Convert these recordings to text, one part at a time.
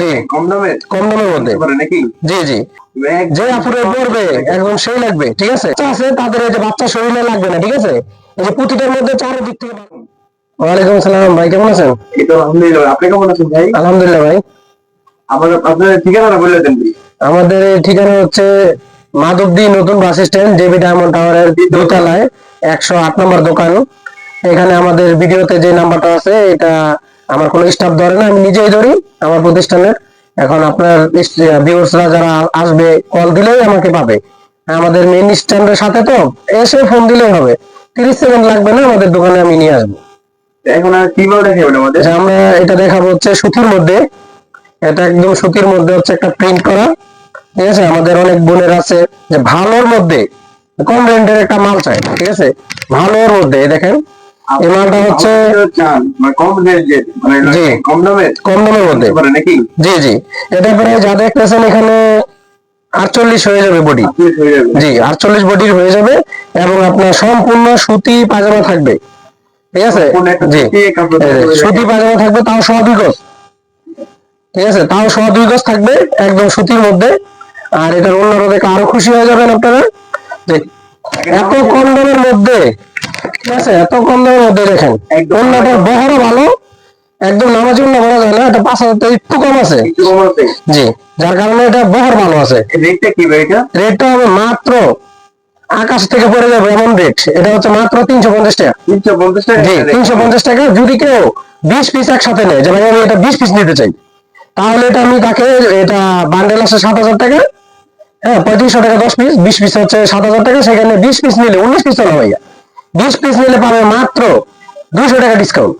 জি। কম দামে কম দামের মধ্যে। জি জি। যে আপুরে পড়বে একদম সেই লাগবে ঠিক আছে? আছে তাদের এই যে বাচ্চা শরীরে লাগবে না ঠিক আছে? এই যে পুঁতিটার মধ্যে চারিদিক থেকে ওয়ালাইকুম আসসালাম ভাই কেমন আছেন? এই তো আলহামদুলিল্লাহ আপনি কেমন আছেন ভাই? আলহামদুলিল্লাহ ভাই। আমার আপনার ঠিকানাটা বলে দেন আমাদের ঠিকানা হচ্ছে মাধবদী নতুন বাস স্ট্যান্ড জেবি ডায়মন্ড টাওয়ারের দুতলায় একশো আট নম্বর দোকান। এখানে আমাদের ভিডিওতে যে নাম্বারটা আছে এটা আমার কোনো স্টাফ ধরে না আমি নিজেই ধরি আমার প্রতিষ্ঠানের। এখন আপনার ভিউয়ার্সরা যারা আসবে কল দিলেই আমাকে পাবে। আমাদের মেন স্ট্যান্ডের সাথে তো এসে ফোন দিলেই হবে। তিরিশ সেকেন্ড লাগবে না আমাদের দোকানে আমি নিয়ে আসব। এখন আর কি মাল দেখাবেন আমাদের? আমরা এটা দেখাবো হচ্ছে সুতির মধ্যে। এটা একদম সুতির মধ্যে হচ্ছে একটা প্রিন্ট করা। ঠিক আছে? আমাদের অনেক বোনের আছে যে ভালোর মধ্যে কম রেন্টের একটা মাল চাই ঠিক আছে? ভালোর মধ্যে দেখেন। এই মালটা হচ্ছে আপনি চান মানে কম মানে কম দামে কম দামের মধ্যে। জি জি। এটা পরে যা দেখতেছেন এখানে আটচল্লিশ হয়ে যাবে বডি। আপনি যাবে। জি আটচল্লিশ বডির হয়ে যাবে এবং আপনার সম্পূর্ণ সুতি পাজামা থাকবে। ঠিক আছে? জি। সুতি পাজামা থাকবে তাও দুই গজ। ঠিক আছে? তাও দুই গজ থাকবে একদম সুতির মধ্যে। আর এটার অন্যরা দেখে আরও খুশি হয়ে যাবেন আপনারা। যে এত কম দামের মধ্যে ঠিক আছে এত কম দামের মধ্যে দেখেন। একদম অন্যটা বহরও ভালো একদম নামাজি যায় না এটা পাঁচ হাজার একটু কম আছে। জি যার কারণে এটা বহর ভালো আছে। রেটটা কি এটা? রেটটা হবে মাত্র আকাশ থেকে পড়ে যাবে এমন রেট এটা হচ্ছে মাত্র তিনশো পঞ্চাশ টাকা। তিনশো পঞ্চাশ টাকা তিনশো পঞ্চাশ টাকা যদি কেউ বিশ পিস একসাথে নেয় যেমন আমি এটা বিশ পিস নিতে চাই তাহলে এটা আমি তাকে এটা বান্ডেল আছে সাত হাজার টাকা হ্যাঁ পঁয়ত্রিশশো টাকা দশ পিস বিশ পিস হচ্ছে সাত হাজার টাকা সেখানে বিশ পিস নিলে উনিশ পিস না ভাইয়া। বিশ পিস নিলে পাবে মাত্র দুশো টাকা ডিসকাউন্ট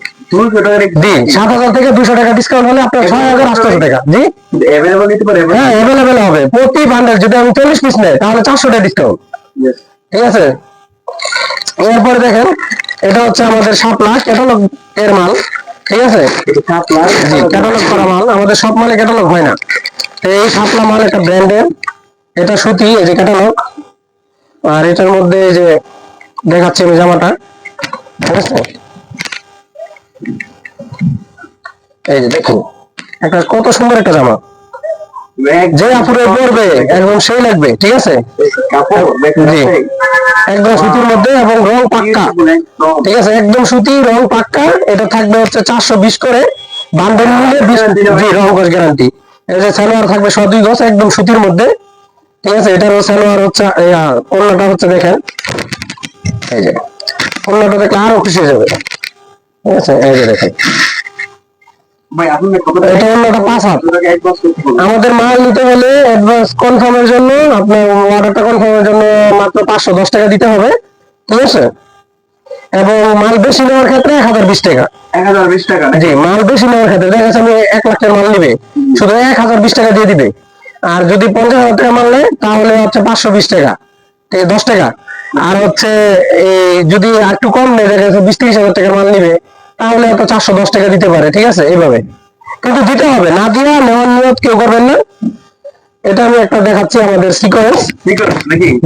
জি সাত হাজার থেকে দুশো টাকা ডিসকাউন্ট হলে আপনার ছয় হাজার আটশো টাকা। জি? অ্যাভেলেবল নিতে পারে। হ্যাঁ অ্যাভেলেবেল হবে। প্রতি বান্ডেল যদি আমি চল্লিশ পিস নেয় তাহলে চারশো টাকা ডিসকাউন্ট ঠিক আছে? এরপরে দেখেন এটা হচ্ছে আমাদের শাপলা ক্যাটালগ এর মাল। ঠিক আছে? লাখ ক্যাটালগ করা মাল। আমাদের সব মালে ক্যাটালগ হয় না। এই শাপলা মাল একটা ব্র্যান্ডের এটা সুতি এই যে ক্যাটালগ আর এটার মধ্যে এই যে দেখাচ্ছি আমি জামাটা। এই যে দেখুন, একটা কত সুন্দর একটা জামা। যে আপুরে পরবে, একদম সেই লাগবে, ঠিক আছে। একদম সুতির মধ্যে এবং রং পাক্কা। ঠিক আছে? একদম সুতি, রং পাক্কা। এটা থাকবে হচ্ছে চারশো বিশ করে। বিশ জি, রং গ্যারান্টি যে সালোয়ার থাকবে ছ দুই একদম সুতির মধ্যে। ঠিক আছে? এটারও সালোয়ার হচ্ছে অন্যটা হচ্ছে দেখেন। এই যে অন্যটা দেখলে আরও খুশি হয়ে যাবে। ঠিক আছে এই যে দেখেন। এটা অন্যটা পাঁচ হাত। টাকা আমাদের মাল নিতে হলে অ্যাডভান্স কনফার্মের জন্য আপনার অর্ডারটা কনফার্মের জন্য মাত্র পাঁচশো দশ টাকা দিতে হবে। ঠিক আছে? এবং মাল বেশি নেওয়ার ক্ষেত্রে এক হাজার বিশ টাকা। এক হাজার বিশ টাকা? জি মাল বেশি নেওয়ার ক্ষেত্রে দেখা যাচ্ছে আমি এক লাখ টাকার মাল নিবে। শুধু এক হাজার বিশ টাকা দিয়ে দিবে। আর যদি পঞ্চাশ হাজার টাকা মাল নেয় তাহলে হচ্ছে পাঁচশো বিশ টাকা। ঠিক দশ টাকা। আর হচ্ছে এই যদি একটু কম নেয় দেখা যাচ্ছে বিশ ত্রিশ হাজার টাকার মাল নিবে তাহলে হয়তো চারশো দশ টাকা দিতে পারে ঠিক আছে এইভাবে। কিন্তু দিতে হবে না দিয়ে নেওয়ার নিয়ত কেউ করবেন না। এটা আমি একটা দেখাচ্ছি আমাদের সিকোয়েন্স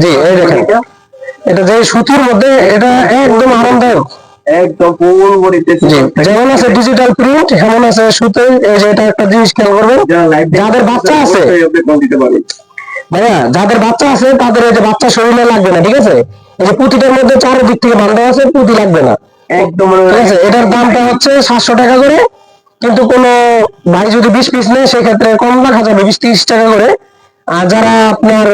জি এই দেখেন। এটা যে সুতির মধ্যে এটা একদম আরামদায়ক। একদম যেমন আছে ডিজিটাল প্রিন্ট যেমন আছে সুতে এই যে এটা একটা জিনিস খেয়াল করবেন। যাদের বাচ্চা আছে ভাইয়া যাদের বাচ্চা আছে তাদের এই যে বাচ্চা শরীরে লাগবে না ঠিক আছে? এই যে পুঁতিটার মধ্যে চারিদিক থেকে বান্ধা আছে পুঁতি লাগবে না। একদম ঠিক আছে? এটার দামটা হচ্ছে সাতশো টাকা করে কিন্তু কোন ভাই যদি বিশ পিস নেয় সেক্ষেত্রে কম রাখা যাবে বিশ তিরিশ টাকা করে। আর যারা আপনার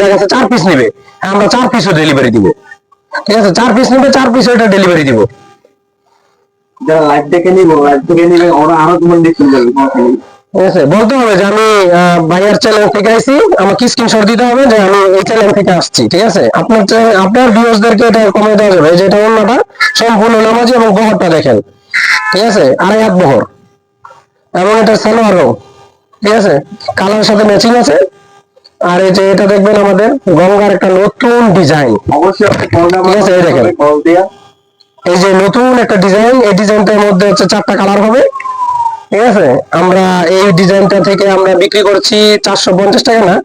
দেখা যাচ্ছে চার পিস নেবে আমরা চার পিসও ডেলিভারি দিব। ঠিক আছে? চার পিস নেবে চার পিস এটা ডেলিভারি দিব। যারা লাইভ দেখে নিব লাইভ থেকে নিবে ওরা আরও তোমার দেখতে যাবে বলতে হবে যে আমি ভাইয়ার চ্যানেল থেকে আইছি আমাকে স্ক্রিনশট দিতে হবে যে আমি এই চ্যানেল থেকে আসছি ঠিক আছে? আপনার আপনার ভিউয়ার্সদেরকে এটা কমে দেওয়া যাবে যে এটা অন্যটা সম্পূর্ণ নামাজি এবং বহরটা দেখেন ঠিক আছে? আড়াই হাত বহর এবং এটা সালোয়ারও ঠিক আছে? কালারের সাথে ম্যাচিং আছে আর এই যে এটা দেখবেন আমাদের গঙ্গার একটা নতুন ডিজাইন অবশ্যই ঠিক আছে, এই দেখেন। এই যে নতুন একটা ডিজাইন এই ডিজাইনটার মধ্যে হচ্ছে চারটা কালার হবে ঠিক আছে? আমরা এই ডিজাইনটা থেকে আমরা বিক্রি করছি চারশো পঞ্চাশ টাকা না,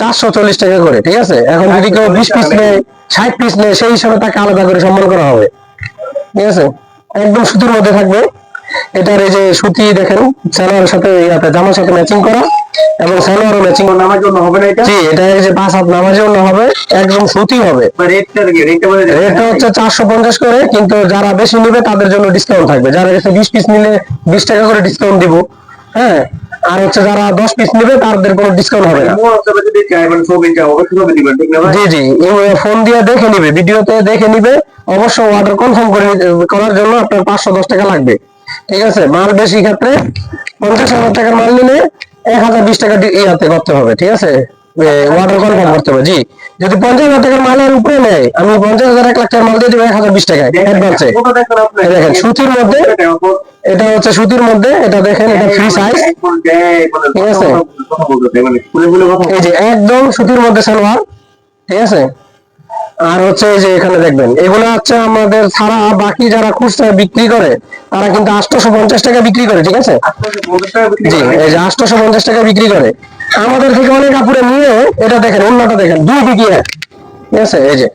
চারশো চল্লিশ টাকা করে, ঠিক আছে? এখন যদি কেউ বিশ পিস নেয়, ষাট পিস নেয়, সেই হিসাবে তাকে আলাদা করে সম্মান করা হবে। ঠিক আছে? একদম সুতির মধ্যে থাকবে। এটার এই যে সুতি দেখেন চালার সাথে জামার সাথে ম্যাচিং করা। এবং সালোয়ারও ম্যাচিং নামার জন্য হবে না এটা? জি এটা যে পাঁচ হাত নামাজের জন্য হবে একদম সুতি হবে। রেটটা কি রেটটা হচ্ছে চারশো পঞ্চাশ করে কিন্তু যারা বেশি নিবে তাদের জন্য ডিসকাউন্ট থাকবে। যারা কাছে বিশ পিস নিলে বিশ টাকা করে ডিসকাউন্ট দিব হ্যাঁ? আর হচ্ছে যারা দশ পিস নিবে তাদের কোনো ডিসকাউন্ট হবে না। অবশ্যই জি জি ফোন দিয়ে দেখে নিবে ভিডিওতে দেখে নিবে অবশ্য অর্ডার কনফার্ম করে করার জন্য আপনার পাঁচশো দশ টাকা লাগবে। ঠিক আছে? মাল বেশি ক্ষেত্রে পঞ্চাশ হাজার টাকার মাল নিলে এক হাজার বিশ টাকা ইয়াতে করতে হবে ঠিক আছে? অর্ডার কনফার্ম করতে হবে জি। যদি পঞ্চাশ হাজার টাকার মালের উপরে নেয় আমি পঞ্চাশ হাজার এক লাখ টাকার মাল দিয়ে দেবো এক হাজার বিশ টাকায় অ্যাডভান্সে দেখেন সুতির মধ্যে এটা হচ্ছে সুতির মধ্যে এটা দেখেন এটা ফ্রি সাইজ ঠিক আছে। মানে এই যে একদম সুতির মধ্যে সালোয়ার ঠিক আছে? আর হচ্ছে এই যে এখানে দেখবেন এগুলো হচ্ছে আমাদের ছাড়া বাকি যারা খুচরা বিক্রি করে তারা কিন্তু আটশোশো পঞ্চাশ টাকা বিক্রি করে ঠিক আছে? বিক্রি জি এই যে আটশোশো পঞ্চাশ টাকা বিক্রি করে। আমাদের থেকে অনেক কাপড়ে নিয়ে এটা দেখেন অন্যটা দেখেন দুই দিকে এক। ঠিক আছে? এই যে।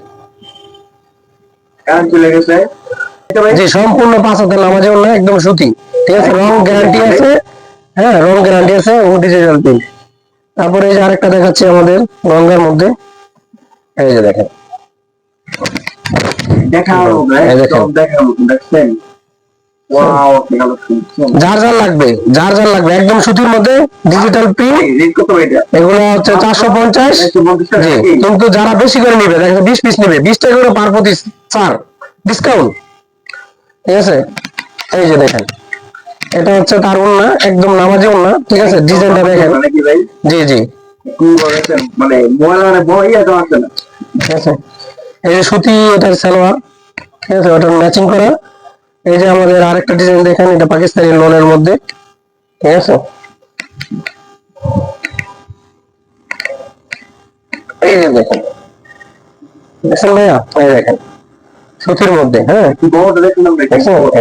জি সম্পূর্ণ পাঁচ হাজার নামাজে অন্য একদম সুতি ঠিক আছে? রং গ্যারান্টি আছে হ্যাঁ রং গ্যারান্টি আছে ও ডিজিটাল তারপরে এই যে আরেকটা দেখাচ্ছি আমাদের গঙ্গার মধ্যে। এই যে দেখেন। দেখছেন? যার যার লাগবে যার যার লাগবে একদম সুতির মধ্যে ডিজিটাল প্রিন্ট রেট কত ভাই এটা। এগুলো হচ্ছে চারশো পঞ্চাশ। একশো পঞ্চাশ টাকা জি কি? কিন্তু যারা বেশি করে নিবে বিশ পিস নিবে। বিশ টাকা করে পার প্রতি ছাড় ডিসকাউন্ট ঠিক আছে? এই যে দেখেন এটা হচ্ছে তার উন্না একদম নামাজি উন্না ঠিক আছে? ডিজাইনটা দেখেন। মানে জি জি। বলেছেন মানে মোবাইল মানে বড় ইয়ে আছে না। ঠিক আছে? এই যে সুতি এটার সালোয়ার ঠিক আছে? ওটার ম্যাচিং করা। এই যে আমাদের আরেকটা ডিজাইন দেখেন এটা পাকিস্তানি লোনের মধ্যে ঠিক আছে? এই যে দেখেন ভাইয়া? এই দেখেন সুতির মধ্যে হ্যাঁ?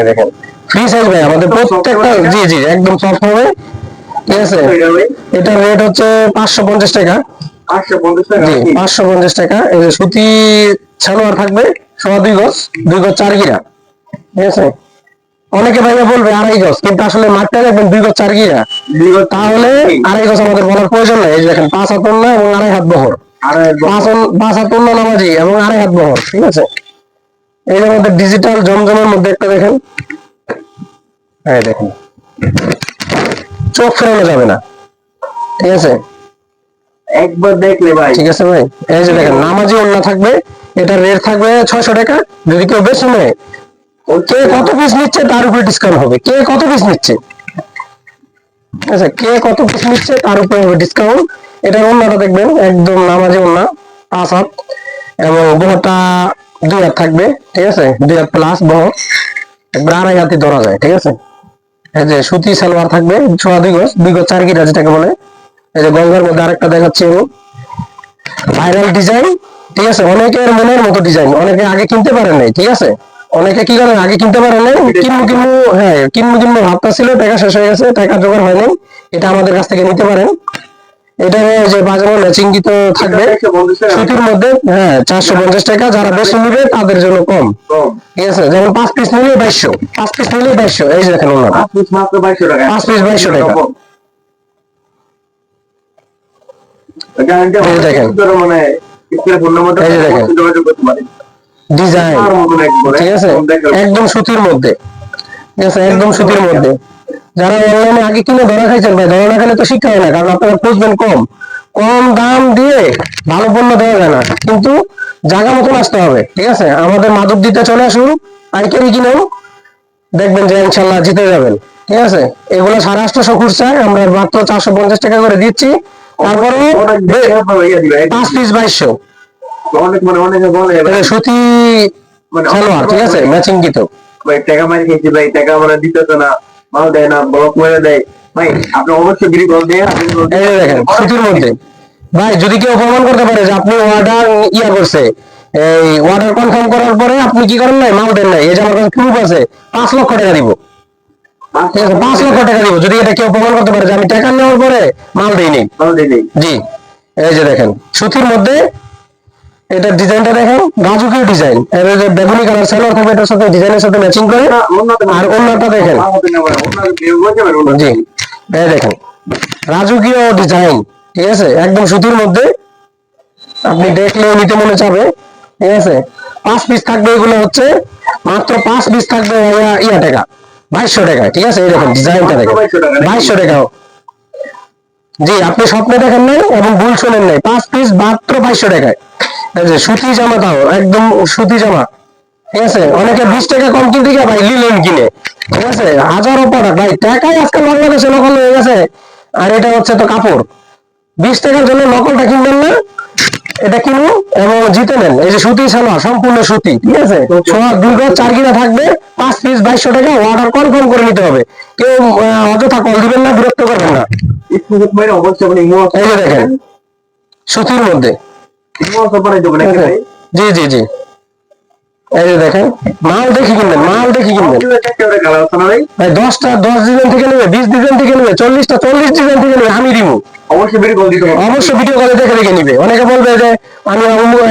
দেখেন ফ্রি সাইজ ভাই আমাদের প্রত্যেকটা জি জি একদম সফট হবে ঠিক আছে? এটার রেট হচ্ছে পাঁচশো পঞ্চাশ টাকা। পাঁচশো পঞ্চাশ টাকা। এই যে সুতি সালোয়ার থাকবে সোয়া দুই গজ দুই গজ চার গিরা। ঠিক আছে? অনেকে ভাইয়া বলবে আড়াই গজ কিন্তু আসলে মাঠটা দেখবেন দুই গজ চার গিরা। তাহলে আড়াই গজ আমাদের বলার প্রয়োজন নাই। এই দেখেন পাঁচ হাত না এবং আড়াই হাত বহর। পাঁচ হাত না নামাজি এবং আড়াই হাত বহর ঠিক আছে? এই যে আমাদের ডিজিটাল জমজমের মধ্যে একটা দেখেন। এই দেখেন। চোখ ফেরানো যাবে না। ঠিক আছে? একবার দেখলে ভাই। ঠিক আছে ভাই? এই যে দেখেন, নামাজি থাকবে এটার রেট থাকবে ছয়শো টাকা, যদি কেউ বেশি নেয়, কে কত পিস নিচ্ছে তার উপরে ডিসকাউন্ট হবে। কে কত পিস নিচ্ছে? আচ্ছা কে কত পিস নিচ্ছে তার উপরে হবে ডিসকাউন্ট দেখবেন, একদম নামাজি অন্য, পাঁচ হাত। এবং বহরটা দুই হাত থাকবে, ঠিক আছে? দুই হাত প্লাস বহর। একবার আড়াই হাতে ধরা যায়, ঠিক আছে? এই যে সুতি সালোয়ার থাকবে ছোয়া দুই গজ দুই গজ চার গিরা যেটাকে বলে। এই যে গঙ্গার মধ্যে আরেকটা দেখাচ্ছি ভাইরাল ডিজাইন ঠিক আছে? অনেকের মনের মতো ডিজাইন অনেকে আগে কিনতে পারে নাই ঠিক আছে? অনেকে কি করেন আগে কিনতে পারে নাই। কিনবো কিনবো হ্যাঁ কিনবো কিনবো ভাবটা ছিল টাকা শেষ হয়ে গেছে টাকা জোগাড় হয় নাই এটা আমাদের কাছ থেকে নিতে পারেন। এটা যে বাজারে ম্যাচিং থাকবে। সুতির মধ্যে হ্যাঁ চারশো পঞ্চাশ টাকা। যারা বেশি নিবে তাদের জন্য কম। ঠিক আছে? যেমন পাঁচ পিস নিলে বাইশশো। পাঁচ পিস নিলে বাইশশো। এই যে দেখেন ওনারা। পাঁচ পিস বাইশশো টাকা পাঁচ piece 2200 টাকা। গ্যারান্টি এই যে দেখেন। মানে স্ক্রিনে ফোন নাম্বারটা এই যে দেখেন। যোগাযোগ করতে ডিজাইন। ঠিক আছে? একদম সুতির মধ্যে। ঠিক আছে? একদম সুতির মধ্যে। যারা অনলাইনে আগে কিনে ধরা খাইছেন ভাই ধরা না খেলে তো শিক্ষা হয় না কারণ আপনারা খুঁজবেন কম। কম দাম দিয়ে ভালো পণ্য দেওয়া যায় না। কিন্তু জায়গা মতন আসতে হবে। ঠিক আছে? আমাদের মাদক দিতে চলে আসুন পাইকারি কিনেও দেখবেন যে ইনশাল্লাহ জিতে যাবেন। ঠিক আছে? এগুলো সারা সাড়ে আটশোশো খুচরা আমরা মাত্র চারশো পঞ্চাশ টাকা করে দিচ্ছি। তারপরে ইয়ে পাঁচ পিস বাইশশো। অনেক মানে অনেকে বলে এটা সুতি মানে সালোয়ার ঠিক আছে? ম্যাচিং কিত। ভাই টাকা মারি খেয়েছি ভাই টাকা মানে দিতেছে না। মাল দেয় না ব্লক করে দেয়। ভাই আপনি অবশ্যই বিক্রি করে দেন দেখেন সুতির মধ্যে। ভাই যদি কেউ প্রমাণ করতে পারে যে আপনি অর্ডার ইয়া করছে এই অর্ডার কনফার্ম করার পরে আপনি কি করেন নাই? মাল দেন নাই। এই যে আমার কাছে প্রুফ আছে পাঁচ লক্ষ টাকা দিব। পাঁচ লক্ষ টাকা দিব। যদি এটা কেউ প্রমাণ করতে পারে যে আমি টাকা নেওয়ার পরে মাল দেইনি। জি এই যে দেখেন সুতির মধ্যে এটা ডিজাইনটা দেখেন রাজুকের ডিজাইন এর যে বেগুনি কালার সালোয়ার এটার সাথে ডিজাইনের সাথে ম্যাচিং করে। আর অন্যটা দেখেন। জি এই দেখেন রাজকীয় ডিজাইন ঠিক আছে? একদম সুতির মধ্যে আপনি দেখলে নিতে মনে চাবে ঠিক আছে? পাঁচ পিস থাকবে এগুলো হচ্ছে মাত্র পাঁচ পিস থাকবে ইয়া টাকা। বাইশশো টাকা ঠিক আছে? এই দেখেন ডিজাইনটা দেখেন। মাত্র 2200 টাকা নাকি? বাইশশো টাকা। জি আপনি স্বপ্নে দেখেন নাই এবং ভুল শোনেন নাই। পাঁচ পিস মাত্র বাইশশো টাকায়। যে সুতি জামা তাও একদম সুতি জামা। ঠিক আছে? অনেকে বিশ টাকা কম কিনতে গিয়ে ভাই লিলেন কিনে। ঠিক আছে? হাজারো প্রোডাক্ট ভাই টাকাই আজকাল বাংলাদেশে নকল হয়ে গেছে। আর এটা হচ্ছে তো কাপড়। বিশ টাকার জন্য নকলটা কিনবেন না। এটা কিনুন এবং জিতে নেন। এই যে সুতি সালোয়ার সম্পূর্ণ সুতি ঠিক আছে? সোয়া দুই গজ চার কিনা থাকবে পাঁচ পিস বাইশশো টাকা অর্ডার কনফার্ম করে নিতে হবে। কেউ অযথা কল দিবেন না বিরক্ত করবেন না। এই যে দেখেন সুতির মধ্যে? জি জি জি। এই যে দেখেন মাল দেখি কিনবেন? মাল দেখি কিনবেন? দুটো চারটে করে কালার আছে না ভাই? ভাই দশটা দশ ডিজাইন থেকে নেবে বিশ ডিজাইন থেকে নেবে চল্লিশটা চল্লিশ ডিজাইন থেকে নেবে আমি দিব। অবশ্যই বের করে দিতে হবে। অবশ্যই ভিডিও কলে দেখে দেখে নিবে। অনেকে বলবে যে আমি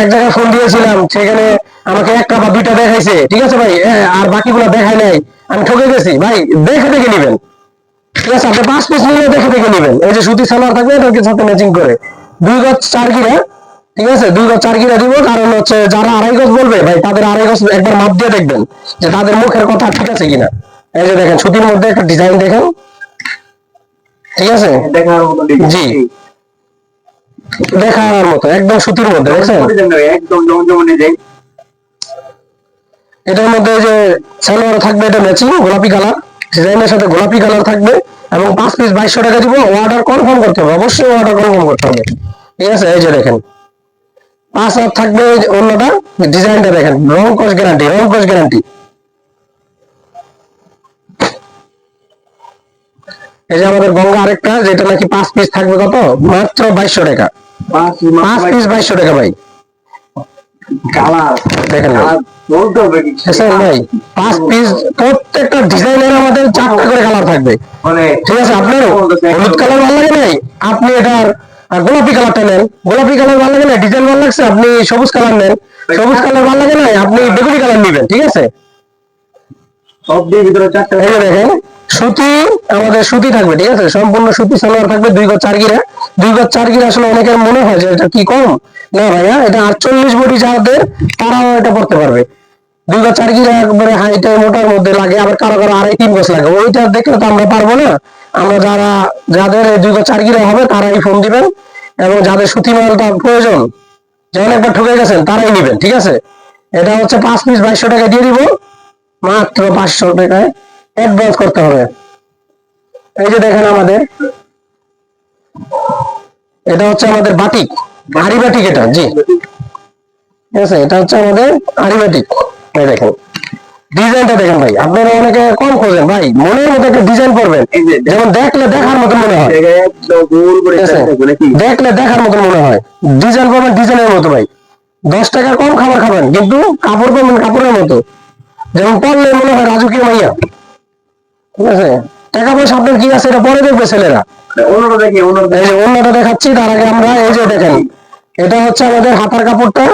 এক জায়গায় ফোন দিয়েছিলাম সেখানে আমাকে একটা বা দুইটা দেখাইছে। ঠিক আছে ভাই আর বাকিগুলো দেখায় নাই। আমি ঠকে গেছি। ভাই দেখে দেখে নিবেন। ঠিক আছে আপনি পাঁচ পিস নিলে দেখে দেখে নিবেন। এই যে সুতি সালোয়ার থাকবে সাথে ম্যাচিং করে। দুই গজ চার গিরা ঠিক আছে? দুই গজ চার গিরা দিব কারণ হচ্ছে যারা আড়াই গজ বলবে ভাই তাদের আড়াই গজ একবার মাপ দিয়ে দেখবেন যে তাদের মুখের কথা ঠিক আছে কিনা। এই যে দেখেন সুতির মধ্যে একটা ডিজাইন দেখেন। ঠিক আছে। জি। দেখার মতো একদম সুতির মধ্যে দেখছেন? একদম। এটার যে সালোয়ার থাকবে এটা ম্যাচিং গোলাপি কালার ডিজাইনের সাথে গোলাপি কালার থাকবে এবং পাঁচ পিস বাইশশো টাকা দিব অর্ডার কনফার্ম করতে হবে। অবশ্যই অর্ডার কনফার্ম করতে হবে। ঠিক আছে? এই যে দেখেন পাঁচ হাত থাকবে অন্যটা ডিজাইনটা দেখেন রং কস গ্যারান্টি রং কস গ্যারান্টি এই যে আমাদের গঙ্গা আরেকটা যেটা নাকি পাঁচ পিস থাকবে কত? মাত্র বাইশশো টাকা। পাঁচ পিস বাইশশো টাকা ভাই। দেখেন ভাই। কালার বলতে হবে কি? এসএন ভাই পাঁচ পিস প্রত্যেকটা ডিজাইনের আমাদের চারটা করে কালার থাকবে। মানে ঠিক আছে আপনার হলুদ কালার ভালো লাগে নাই? আপনি এটার আহ, গোলাপি কালারটা নেন। গোলাপি কালার ভালো লাগে না ডিজাইন ভালো লাগছে আপনি সবুজ কালার নেন। সবুজ কালার ভালো লাগে না আপনি বেগুনি কালার নেবেন ঠিক আছে? ভিতরে চারটে এই দেখেন সুতি আমাদের সুতি থাকবে ঠিক আছে? সম্পূর্ণ সুতি সালোয়ার থাকবে দুই গজ চার গিরা। দুই গজ চার গিরা আসলে অনেকের মনে হয় যে এটা কি কম? না ভাইয়া এটা আটচল্লিশ বডি যাদের তারাও এটা পড়তে পারবে। দুই গজ চার গিরা একবারে হাইটে মোটার মধ্যে লাগে আবার কারও কারও আড়াই তিন গজ লাগে। ওইটা দেখলে তো আমরা পারব না। আমরা যারা, যাদের দুই গজ চার গিরা হবে, তারাই ফোন দিবেন এবং যাদের সুতি মালটা প্রয়োজন যেমন একবার ঠকে গেছেন, তারাই নিবেন, ঠিক আছে? এটা হচ্ছে পাঁচ পিস বাইশশো টাকা দিয়ে দিব, মাত্র পাঁচশো টাকায় অ্যাডভান্স করতে হবে। এই যে দেখেন আমাদের, এটা হচ্ছে আমাদের বাটিক, আরি বাটিক এটা, জি। ঠিক আছে, এটা হচ্ছে আমাদের আরি বাটিক, এই দেখেন। ডিজাইনটা দেখেন ভাই আপনারা অনেকে কম খোঁজেন ভাই মনের মতো একটা ডিজাইন করবেন। যেমন দেখলে দেখার মতো মনে হয়। দেখলে দেখার মতো মনে হয়। ডিজাইন পাবেন ডিজাইনের মতো ভাই। দশ টাকার কম খাবার খাবেন কিন্তু কাপড় পাবেন কাপড়ের মতো। যেমন পরলে মনে হয় রাজকীয় মাইয়া। ঠিক আছে? টাকা পয়সা আপনার কি আছে এটা পরে দেখবে ছেলেরা। অন্যটা দেখি অন্যটা এই অন্যটা দেখাচ্ছি তার আগে আমরা এই যে দেখেন এটা হচ্ছে আমাদের হাতার কাপড়টা।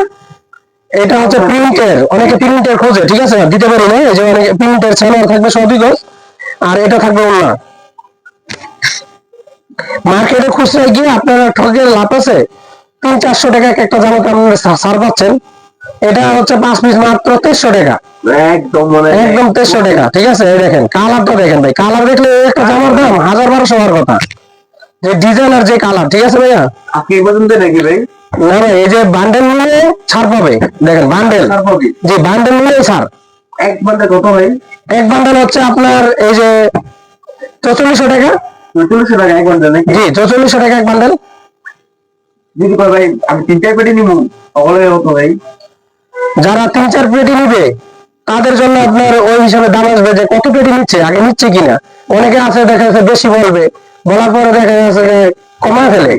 এটা হচ্ছে প্রিন্টের অনেকে প্রিন্টের খোঁজে ঠিক আছে? দিতে পারি না এই যে অনেকে প্রিন্টের সালোয়ার থাকবে সবই গজ আর এটা থাকবে ওনা মার্কেটে খুচরা গিয়ে আপনারা ঠকের লাভ আছে তিন চারশো টাকা এক একটা জামাতে আপনারা সার পাচ্ছেন। এটা হচ্ছে পাঁচ পিস মাত্র তেরশো টাকা। একদম মানে একদম তেরশো টাকা ঠিক আছে? এই দেখেন কালারটা দেখেন ভাই কালার দেখলে একটা জামার দাম হাজার বারোশো হওয়ার কথা। যে ডিজাইন আর যে কালার ঠিক আছে ভাইয়া? আপনি পর্যন্ত নাকি ভাই? না এই যে বান্ডেল নিলে ছাড় পাবে। দেখেন বান্ডেল যে বান্ডেল নিলে ছাড়। এক ঘণ্টা কত ভাই? এক বান্ডেল হচ্ছে আপনার এই যে চৌচল্লিশশো টাকা। টাকা এক নাকি? জি চৌচল্লিশশো টাকা এক বান্ডেল যদি কয় ভাই আমি তিনটাই পেটে নিবো কত ভাই? যারা তিন চার পেটি নিবে তাদের জন্য আপনার ওই হিসাবে দাম আসবে যে কত পেটি নিচ্ছে আগে নিচ্ছে কিনা। অনেকে আছে দেখা যাচ্ছে বেশি বলবে বলার পরে দেখা যাচ্ছে যে কমায় ফেলে।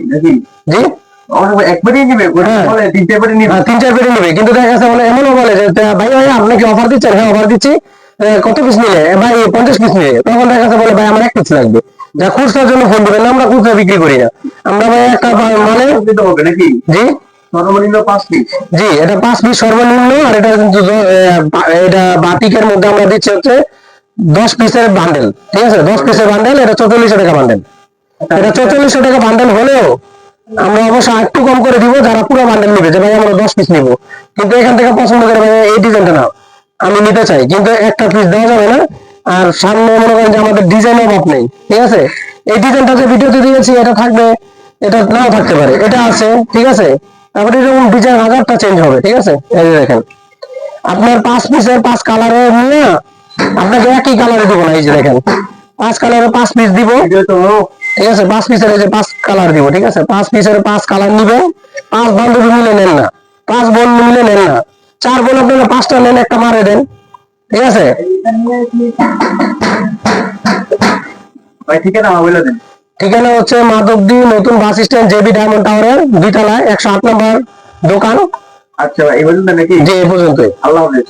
জি? নিবে হ্যাঁ। বলে পেটে নিবে। হ্যাঁ, তিন চার পেটি নিবে কিন্তু দেখা যাচ্ছে এমনও বলে যে ভাই ভাই আপনি অফার দিচ্ছেন? হ্যাঁ অফার দিচ্ছি। কত পিস নিলে? ভাই পঞ্চাশ পিস নিলে। তখন দেখা যাচ্ছে বলে ভাই আমার এক পিস লাগবে। যা খুচরার জন্য ফোন দিবেন আমরা খুচরা বিক্রি করি না। আমরা ভাই একটা মানে হবে নাকি? জি। সর্বনিম্ন পাঁচ পিস জি এটা পাঁচ পিস সর্বনিম্ন আর এটা কিন্তু দ- এ, বা- এটা বাটিকের মধ্যে আমরা দিচ্ছি হচ্ছে দশ পিসের বান্ডেল ঠিক আছে? দশ পিসের বান্ডেল এটা চৌচল্লিশশো টাকা বান্ডেল এটা চৌচল্লিশশো টাকা বান্ডেল হলেও আমরা অবশ্য একটু কম করে দিব, যারা পুরো বান্ডেল নিবে, যে ভাই আমরা দশ পিস নিব। কিন্তু এখান থেকে পছন্দ করে ভাই এই ডিজাইনটা নাও। আমি নিতে চাই, কিন্তু একটা পিস দেওয়া যাবে না। আর সামনে মনে করেন যে আমাদের ডিজাইন অভাব নেই, ঠিক আছে? এই ডিজাইনটা যে ভিডিওতে দিয়েছি, এটা থাকবে, এটা নাও থাকতে পারে, এটা আছে, ঠিক আছে? তারপরে এরকম ডিজাইন হাজারটা চেঞ্জ হবে, ঠিক আছে? এই যে দেখেন। আপনার পাঁচ পিসের পাঁচ কালারের নিয়ে আপনাকে একই কালারে দিব না, এই যে দেখেন। পাঁচ কালারের পাঁচ পিস দিব। ঠিক আছে পাঁচ পিসের এই যে পাঁচ কালার দিব ঠিক আছে? পাঁচ পিসের পাঁচ কালার নিবে পাঁচ বান্ধবী মিলে নেন না পাঁচ বোন মিলে নেন না চার বোন আপনারা পাঁচটা নেন একটা মারে দেন ঠিক আছে? ঠিকানা হচ্ছে মাধবদী নতুন বাস স্ট্যান্ড জেবি ডায়মন্ড টাওয়ারের দুই তলায় একশো আট নম্বর দোকান। আচ্ছা এই পর্যন্ত নাকি? যে এ পর্যন্তই। আল্লাহ হাফেজ।